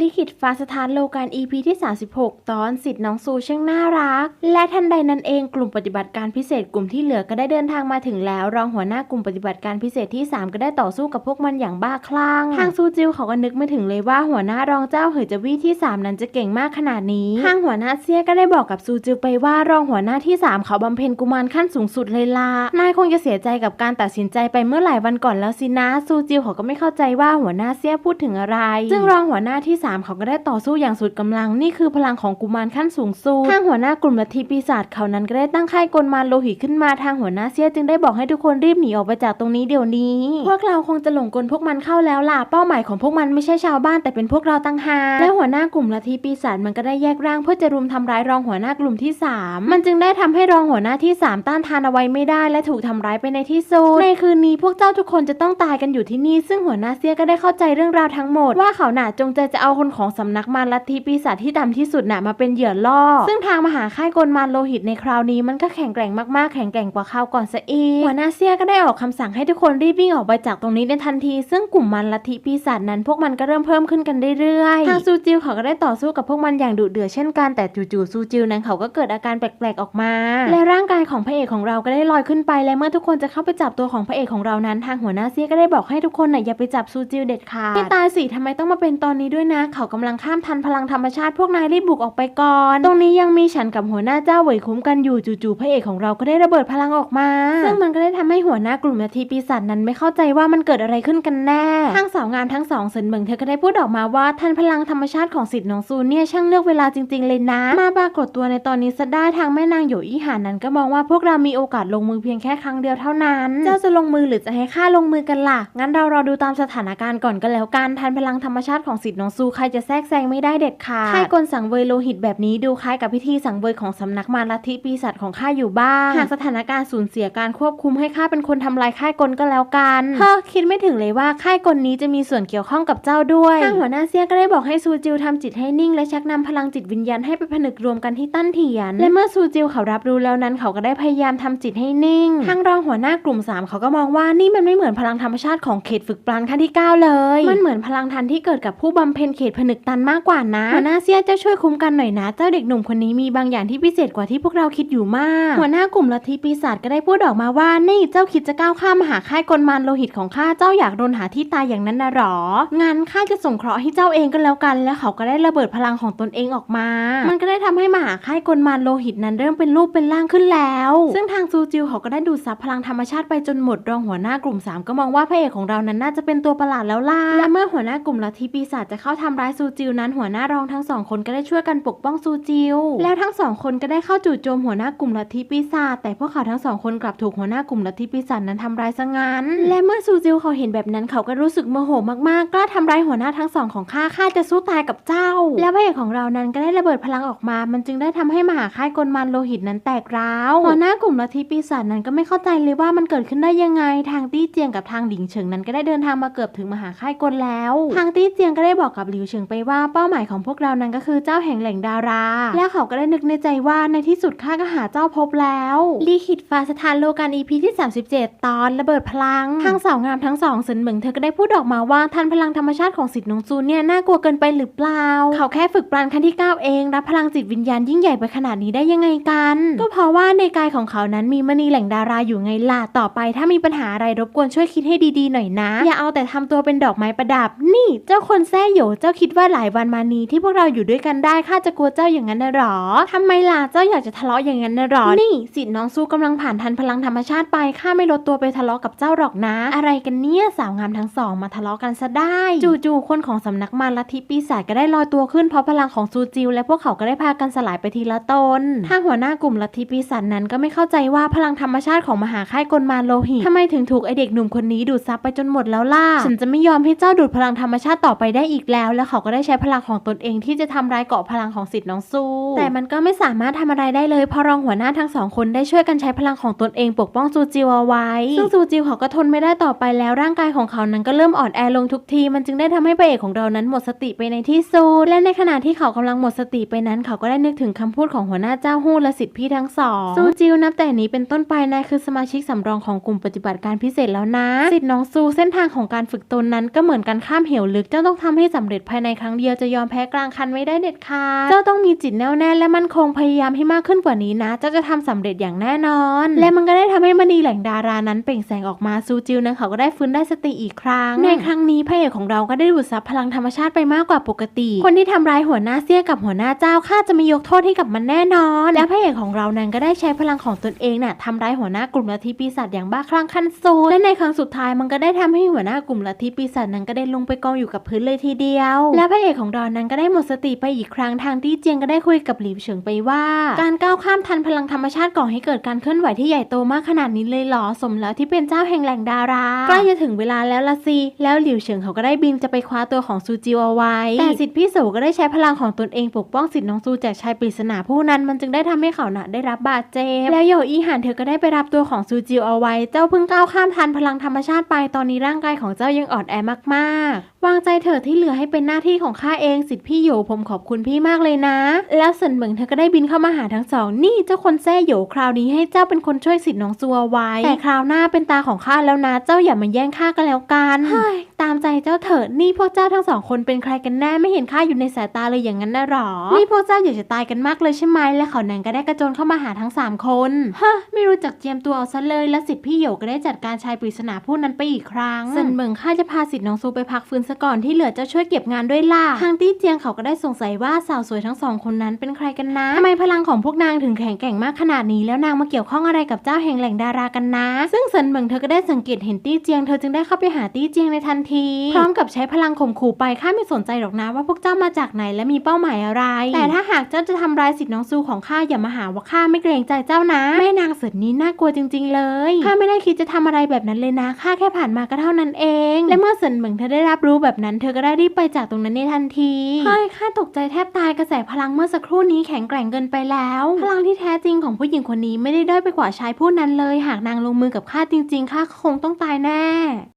ลิขิตฟ้าสถานโลการ EP ที่ 36 ตอนสิทธิ์น้องซูช่างน่ารัก และทันใดนั้นเองกลุ่มปฏิบัติการพิเศษกลุ่มที่เหลือก็ได้เดินทางมาถึงแล้ว รองหัวหน้ากลุ่มปฏิบัติการพิเศษที่ 3 ก็ได้ต่อสู้กับพวกมันอย่างบ้าคลั่งทางซูจิวเขาก็นึกไม่ถึงเลยว่าหัวหน้ารองเจ้าเหยจวีที่ 3 นั้นจะเก่งมากขนาดนี้ทางหัวหน้าเซียก็ได้บอกกับซูจิวไปว่ารองหัวหน้าที่ 3 เขาบำเพ็ญกุมารขั้นสูงสุดเลยล่ะนายคงจะเสียใจกับการตัดสินใจไปเมื่อหลายวันก่อนแล้วสินะซูจิวเขาก็ไม่เข้าใจว่าหัวหน้าเซียพูดถึงอะไร ซึ่งรองหัวหน้าที่3เขาก็ได้ต่อสู้อย่างสุดกำลังนี่คือพลังของกุมารขั้นสูงสุดทางหัวหน้ากลุ่มลัทธิปีศาจเขานั้นก็ได้ตั้งค่ายกลมารโลหิตขึ้นมาทางหัวหน้าเซียจึงได้บอกให้ทุกคนรีบหนีออกไปจากตรงนี้เดี๋ยวนี้พวกเราคงจะหลงกลพวกมันเข้าแล้วล่ะเป้าหมายของพวกมันไม่ใช่ชาวบ้านแต่เป็นพวกเราตั้งหากและหัวหน้ากลุ่มลัทธิปีศาจมันก็ได้แยกร่างเพื่อจะรุมทำร้ายรองหัวหน้ากลุ่มที่ 3 มันจึงได้ทำให้รองหัวหน้าที่ 3 ต้านทานเอาไว้ไม่ได้และถูกทำร้ายไปในที่สุดในคืนนี้พวกเจ้าทุกคนจะต้องตายกันอยู่ที่นี่ ซึ่งหัวหน้าเซียก็ได้เข้าใจเรื่องราวทั้งหมดว่าเขาหนาจงใจจะเอาคนของสำนักมารลัทธิปีศาจที่ต่ำที่สุดน่ะมาเป็นเหยื่อล่อ ซึ่งทางมหาค่ายกลมารโลหิตในคราวนี้มันก็แข็งแกร่งมากๆ แข็งแกร่งกว่าคราวก่อนซะอีกหัวหน้าเซียก็ได้ออกคำสั่งให้ทุกคนรีบวิ่งออกไปจากตรงนี้ในทันที ซึ่งกลุ่มมารลัทธิปีศาจนั้น พวกมันก็เริ่มเพิ่มขึ้นกันเรื่อยๆ ทางซูจิวเขาก็ได้ต่อสู้กับพวกมันอย่างดุเดือดเช่นกันแต่จู่ๆซูจิวนั้นเขาก็เกิดอาการแปลกๆออกมา และร่างกายของพระเอกของเราก็ได้ลอยขึ้นไป และเมื่อทุกคนจะเข้าไปจับตัวของพระเอกของเรานั้น ทางหัวหน้าเซียก็ได้บอกให้ทุกคนน่ะอย่าไปจับซูจิวเด็ดขาดไม่ตายสิทำไมต้องมาเป็นตอนนี้ด้วยนะเขากำลังข้ามทันพลังธรรมชาติพวกนายรีบบุกออกไปก่อน ตรงนี้ยังมีฉันกับหัวหน้าเจ้าเหวยคุ้มกันอยู่จู่ๆพระเอกของเราก็ได้ระเบิดพลังออกมา ซึ่งมันก็ได้ทำให้หัวหน้ากลุ่มนาทีปีศาจนั้นไม่เข้าใจว่ามันเกิดอะไรขึ้นกันแน่ทางสาวงามทั้งสองเซินเบิงเธอก็ได้พูดออกมาว่าทันพลังธรรมชาติของสิทธิ์น้องซูเนี่ยช่างเลือกเวลาจริง ๆ เลยนะ มาปรากฏตัวในตอนนี้ซะได้ทางแม่นางโหยอี้หานนั้นก็มองว่าพวกเรามีโอกาสลงมือเพียงแค่ครั้งเดียวเท่านั้น เจ้าจะลงมือหรือจะให้ข้าลงมือกันล่ะงั้นเรารอดูตามสถานการณ์ก่อนก็แล้วกันทันพลังธรรมชาติของสิทธิ์น้องซูใครจะแทรกแซงไม่ได้เด็ดขาดค่ายกลสังเวยโลหิตแบบนี้ดูคล้ายกับพิธีสังเวยของสำนักมารลัทธิปีศาจของข้าอยู่บ้าง หากสถานการณ์สูญเสียการควบคุมให้ข้าเป็นคนทำลายค่ายกลก็แล้วกันเฮ้อคิดไม่ถึงเลยว่าค่ายกลนี้จะมีส่วนเกี่ยวข้องกับเจ้าด้วยทางหัวหน้าเซียก็ได้บอกให้ซูจิวทำจิตให้นิ่งและชักนำพลังจิตวิญญาณให้ไปผนึกรวมกันที่ตั้นเถียน และเมื่อซูจิวเขารับรู้แล้วนั้นเขาก็ได้พยายามทำจิตให้นิ่งทางรองหัวหน้ากลุ่ม 3 เขาก็มองว่านี่มันไม่เหมือนพลังธรรมชาติของเขตฝึกปราณขั้นที่ 9 เลย มันเหมือนพลังทันที่เกิดกับผู้บำเพ็ญเขตผนึกตันมากกว่านะหัวหน้าเซียเจ้าช่วยคุ้มกันหน่อยนะ เจ้าเด็กหนุ่มคนนี้มีบางอย่างที่พิเศษกว่าที่พวกเราคิดอยู่มาก หัวหน้ากลุ่มลัทธิปีศาจก็ได้พูดออกมาว่า นี่เจ้าคิดจะก้าวข้ามมาหาค่ายกลมารโลหิตของข้า เจ้าอยากโดนหาที่ตายอย่างนั้นนะหรอ งั้นข้าจะส่งเคราะห์ให้เจ้าเองก็แล้วกัน แล้วเขาก็ได้ระเบิดพลังของตนเองออกมา มันก็ได้ทำให้มหาค่ายกลมารโลหิตนั้นเริ่มเป็นรูปเป็นร่างขึ้นแล้ว ซึ่งทางซูจิวเขาก็ได้ดูดซับพลังธรรมชาติไปจนหมด รองหัวหน้ากลุ่ม 3 ก็มองว่าพระเอกของเรานั้นน่าจะเป็นตัวประหลาดแล้วล่ะ และเมื่อหัวหน้ากลุ่มลัทธิปีศาจจะเข้าทำร้ายซูจิวนั้นหัวหน้ารองทั้งสองคนก็ได้ช่วยกันปกป้องซูจิวแล้วทั้งสองคนก็ได้เข้าจู่โจมหัวหน้ากลุ่มลัทธิปีศาจแต่พวกเขาทั้งสองคนกลับถูกหัวหน้ากลุ่มลัทธิปีศาจนั้นทำร้ายซะงั้น และเมื่อซูจิวเขาเห็นแบบนั้นเขาก็รู้สึกโมโหมากๆกล้าทำร้ายหัวหน้าทั้งสองของข้าข้าจะสู้ตายกับเจ้า แล้วพระเอกของเรานั้นก็ได้ระเบิดพลังออกมา มันจึงได้ทำให้มหาค่ายกลมารโลหิตนั้นแตกร้าวหัวหน้ากลุ่มลัทธิปีศาจนั้นก็ไม่เข้าใจเลยว่ามันเกิดขึ้นได้ยังไง ทางตี้เจียงกับทางหลิงเฉิงนั้นก็ได้เดินทางมาเกือบถึงมหาค่ายกลแล้ว ทางตี้เจียงก็ได้บอกกับหลิวเฉิงไปว่าเป้าหมายของพวกเรานั้นก็คือเจ้าแห่งแหล่งดารา แล้วเขาก็ได้นึกในใจว่าในที่สุดข้าก็หาเจ้าพบแล้วลีขิตฟ้าสถานโลกัน EP ที่ 37 ตอนระเบิดพลังทางสาวงามทั้งสองเซินเหมิงเธอก็ได้พูดออกมาว่าทันพลังธรรมชาติของสิทธิ์นงซูเนี่ยน่ากลัวเกินไปหรือเปล่า เขาแค่ฝึกปราณขั้นที่ 9 เองรับพลังจิตวิญญาณยิ่งใหญ่ไปขนาดนี้ได้ยังไงกัน ก็เพราะว่าในกายของเขานั้นมีมณีแหล่งดาราอยู่ไงล่ะต่อไป ถ้ามีปัญหาอะไรรบกวนช่วยคิดให้ดีๆหน่อยนะ อย่าเอาแต่ทำตัวเป็นดอกไม้ประดับ นี่ เจ้าคนแซ่โหยเจ้าคิดว่าหลายวันมานี้ที่พวกเราอยู่ด้วยกันได้ข้าจะกลัวเจ้าอย่างนั้นนะหรอทำไมล่ะเจ้าอยากจะทะเลาะอย่างนั้นนะหรอ นี่สิทธิ์น้องสู้กำลังผ่านทันพลังธรรมชาติไปข้าไม่ลดตัวไปทะเลาะกับเจ้าหรอกนะ อะไรกันเนี่ยสาวงามทั้งสองมาทะเลาะกันซะได้ จู่ๆคนของสำนักมารลัทธิปีศาจก็ได้ลอยตัวขึ้นเพราะพลังของซูจิวและพวกเขาก็ได้พากันสลายไปทีละตนทางหัวหน้ากลุ่มลัทธิปีศาจนั้นก็ไม่เข้าใจว่าพลังธรรมชาติของมหาค่ายกลมารโลหิตทำไมถึงถูกไอเด็กหนุ่มคนนี้ดูดซับไปจนหมดแล้วล่ะฉันจะไม่ยอมให้เจ้าดูดพลังธรรมชาติต่อไปได้อีกแล้วแล้วเขาก็ได้ใช้พลังของตนเองที่จะทำร้ายเกาะพลังของสิทธิ์น้องซูแต่มันก็ไม่สามารถทำอะไรได้เลยเพราะรองหัวหน้าทั้งสองคนได้ช่วยกันใช้พลังของตนเองปกป้องซูจิวเอาไว้ ซึ่งซูจิวเขาก็ทนไม่ได้ต่อไปแล้วร่างกายของเขานั้นก็เริ่มอ่อนแอลงทุกที มันจึงได้ทำให้พระเอกของเรานั้นหมดสติไปในที่สุดและในขณะที่เขากำลังหมดสติไปนั้น เขาก็ได้นึกถึงคำพูดของหัวหน้าเจ้าฮู้และสิทธิพี่ทั้งสองซูจิวนับแต่นี้เป็นต้นไปนายคือสมาชิกสำรองของกลุ่มปฏิบัติการพิเศษแล้วนะสิทธิ์น้องซูเส้นทางของการฝึกตนนั้นก็เหมือนการข้ามเหวลึกเจ้าต้องทำให้สำเร็จร็จภายในครั้งเดียวจะยอมแพ้กลางคันไม่ได้เด็ดขาดเจ้าต้องมีจิตแน่วแน่และมั่นคงพยายามให้มากขึ้นกว่านี้นะ เจ้าจะทำสำเร็จอย่างแน่นอน และมันก็ได้ทำให้มณีแหล่งดารานั้นเปล่งแสงออกมาซูจิวนั้นเขาก็ได้ฟื้นได้สติอีกครั้ง ในครั้งนี้พระเอกของเราก็ได้ดูดซับพลังธรรมชาติไปมากกว่าปกติ คนที่ทำร้ายหัวหน้าเสี้ยกับหัวหน้าเจ้าข้าจะไม่ยกโทษให้กับมันแน่นอน และพระเอกของเรานั้นก็ได้ใช้พลังของตนเองน่ะทำร้ายหัวหน้ากลุ่มลัทธิปีศาจอย่างบ้าคลั่งขั้นสุดและในครั้งสุดท้ายมันก็ได้ทำให้หัวหน้ากลุ่มลัทธิปีศาจนั้นก็ได้ลงไปกองอยู่กับพื้นเลยทีเดียวและพระเอกของเรานั้นก็ได้หมดสติไปอีกครั้งทางที่เจียงก็ได้คุยกับหลิวเฉิงไปว่า การก้าวข้ามทันพลังธรรมชาติก่อให้เกิดการเคลื่อนไหวที่ใหญ่โตมากขนาดนี้เลยเหรอสมแล้วที่เป็นเจ้าแห่งแหล่งดาราใกล้จะถึงเวลาแล้วละสิแล้วหลิวเฉิงเขาก็ได้บินจะไปคว้าตัวของซูจิวเอาไว้ แต่สิทธิพี่โสก็ได้ใช้พลังของตนเองปกป้องสิทธิน้องซูจากชายปริศนาผู้นั้นมันจึงได้ทำให้เขาน่ะได้รับบาดเจ็บแล้วโยอีหานเธอก็ได้ไปรับตัวของซูจิวเอาไว้ เจ้าเพิ่งก้าวข้ามทันพลังธรรมชาติไปตอนนี้ร่างกายของเจ้ายังอ่อนแอมากๆ วางใจเถอะที่เหลือให้เป็นหน้าที่ของข้าเองสิทธิพี่โยผมขอบคุณพี่มากเลยนะ แล้วเซินเหมิงเธอก็ได้บินเข้ามาหาทั้งสอง นี่เจ้าคนแซ่โยคราวนี้ให้เจ้าเป็นคนช่วยสิทธิน้องซัวไว้ แต่คราวหน้าเป็นตาของข้าแล้วนะ เจ้าอย่ามาแย่งข้ากันแล้วกันเฮ้ยตามใจเจ้าเถิดนี่พวกเจ้าทั้งสองคนเป็นใครกันแน่ไม่เห็นข้าอยู่ในสายตาเลยอย่างนั้นนะหรอ นี่พวกเจ้าอยากจะตายกันมากเลยใช่ไหมและเขานั้นก็ได้กระโจนเข้ามาหาทั้งสามคนฮะไม่รู้จักเจียมตัวเอาซะเลยและสิทธิพี่โยก็ได้จัดการชายปริศนาผู้นั้นไปอีกครั้งเซินเหมิงข้าจะพาสิทธิน้องซูไปพักฟื้นซะก่อนที่เหลือจ้าช่วยเก็บงานด้วยล่ะทางตี้เจียงเขาก็ได้สงสัยว่าสาวสวยทั้งสองคนนั้นเป็นใครกันนะทำไมพลังของพวกนางถึงแข็งแกร่งมากขนาดนี้ แล้วนางมาเกี่ยวข้องอะไรกับเจ้าแห่งแหล่งดารากันนะ ซึ่งเซินเหมิงเธอก็ได้สังเกตเห็นตี้เจียงเธอจึงได้เข้าไปหาตี้เจียงในทันที พร้อมกับใช้พลังข่มขู่ไปข้าไม่สนใจหรอกนะว่าพวกเจ้ามาจากไหนและมีเป้าหมายอะไร แต่ถ้าหากเจ้าจะทำร้ายสิทธิน้องซูของข้าอย่ามาหาว่าข้าไม่เกรงใจเจ้านะแม่นางเสินนี้น่ากลัวจริง ๆ เลยข้าไม่ได้คิดจะทำอะไรแบบนั้นเลยนะข้าแค่ผ่านมาก็เท่านั้นเอง และเมื่อเสินเหมิงเธอได้รับรู้แบบนั้นเธอก็ได้รีบไปจากตรงนั้นในทันทีเฮ้ยข้าตกใจแทบตายกระแสพลังเมื่อสักครู่นี้แข็งแกร่งเกินไปแล้ว พลังที่แท้จริงของผู้หญิงคนนี้ไม่ได้ด้อยไปกว่าชายผู้นั้นเลย หากนางลงมือกับข้าจริง ๆข้าคงต้องตายแน่